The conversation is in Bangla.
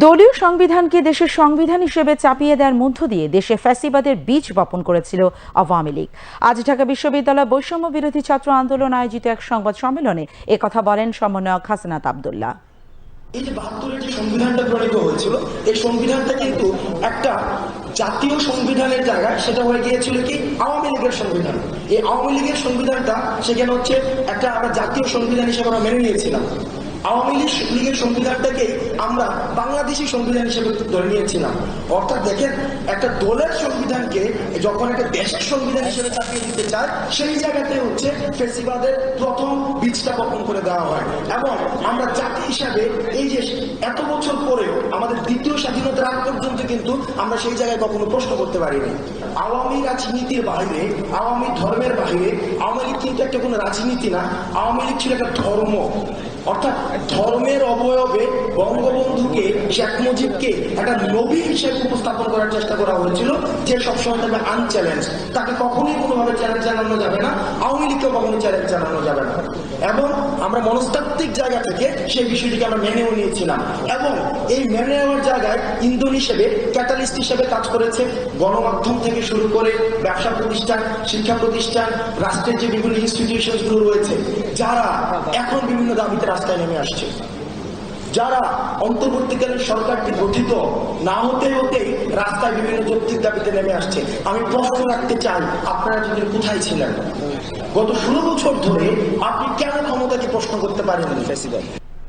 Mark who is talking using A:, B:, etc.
A: দলীয় সংবিধানকে দেশের সংবিধান হিসেবে চাপিয়ে দেওয়ার মধ্য দিয়ে দেশে ফ্যাসিবাদের বীজ বপন করেছিল আওয়ামী লীগ। আজ ঢাকা বিশ্ববিদ্যালয় বৈষম্য বিরোধী ছাত্র আন্দোলন আয়োজিত এক সংবাদ সম্মেলনে একথা বলেন সমন্বয়ক হাসনাত আবদুল্লাহ।
B: এই যে বাহাত্তরের যে সংবিধানটা প্রণীত হয়েছিল, এই সংবিধানটা কিন্তু একটা জাতীয় সংবিধানের জায়গায় সেটা হয়ে গিয়েছিল কি? আওয়ামী লীগের সংবিধান। এই আওয়ামী লীগের সংবিধানটা সেখানে হচ্ছে একটা আমরা জাতীয় সংবিধান হিসেবে আমরা মেনে নিয়েছিলাম। আওয়ামী লীগের সংবিধানটাকে আমরা বাংলাদেশি সংবিধান হিসেবে ধরে নিয়েছিলাম। অর্থাৎ দেখেন, একটা দলের সংবিধানকে যখন একটা দেশের সংবিধান হিসেবে চাপিয়ে দিতে চায়, সেই জায়গাতে হচ্ছে ফেসিবাদের প্রথম বীজটা বপন করে দেওয়া হয়। এবং আমরা জাতি হিসাবে এই যে এত বছর পরেও আমাদের দ্বিতীয় স্বাধীনতার আগ পর্যন্ত কিন্তু আমরা সেই জায়গায় কখনো প্রশ্ন করতে পারিনি। আওয়ামী রাজনীতির বাইরে, আওয়ামী ধর্মের বাইরে, আওয়ামী লীগ কিন্তু একটা কোনো রাজনীতি না, আওয়ামী লীগ ছিল একটা ধর্ম। অর্থাৎ ধর্মের অবয়বে বঙ্গবন্ধুকে শেখ মুজিবকে একটা নবী হিসেবে উপস্থাপন করার চেষ্টা করা হয়েছিল, যে সবসময় থাকবে আনচ্যালেঞ্জ তাকে কখনোই কোনোভাবে চ্যালেঞ্জ জানানো যাবে না, আওয়ামী লীগকেও কখনো চ্যালেঞ্জ জানানো যাবে না। এবং আমরা মনস্তাত্ত্বিক জায়গা থেকে সেই বিষয়টিকে আমরা মেনেও নিয়েছিলাম। এবং এই মেনে নেওয়ার জায়গায় ইন্ধন হিসেবে ক্যাটালিস্ট হিসেবে কাজ করেছে গণমাধ্যম থেকে শুরু করে ব্যবসা প্রতিষ্ঠান, শিক্ষা প্রতিষ্ঠান, রাষ্ট্রের যে বিভিন্ন ইনস্টিটিউশনগুলো রয়েছে, যারা এখন বিভিন্ন দাবিতে রাস্তায় নেমে আসছে। যারা অন্তর্বর্তীকালীন সরকারটি গঠিত না হতে হতে রাস্তায় বিভিন্ন যৌক্তিক দাবিতে নেমে আসছে। আমি প্রশ্ন রাখতে চাই, আপনারা যদি কোথায় ছিলেন? গত ষোলো বছর ধরে আপনি কেন ক্ষমতাকে প্রশ্ন করতে পারেন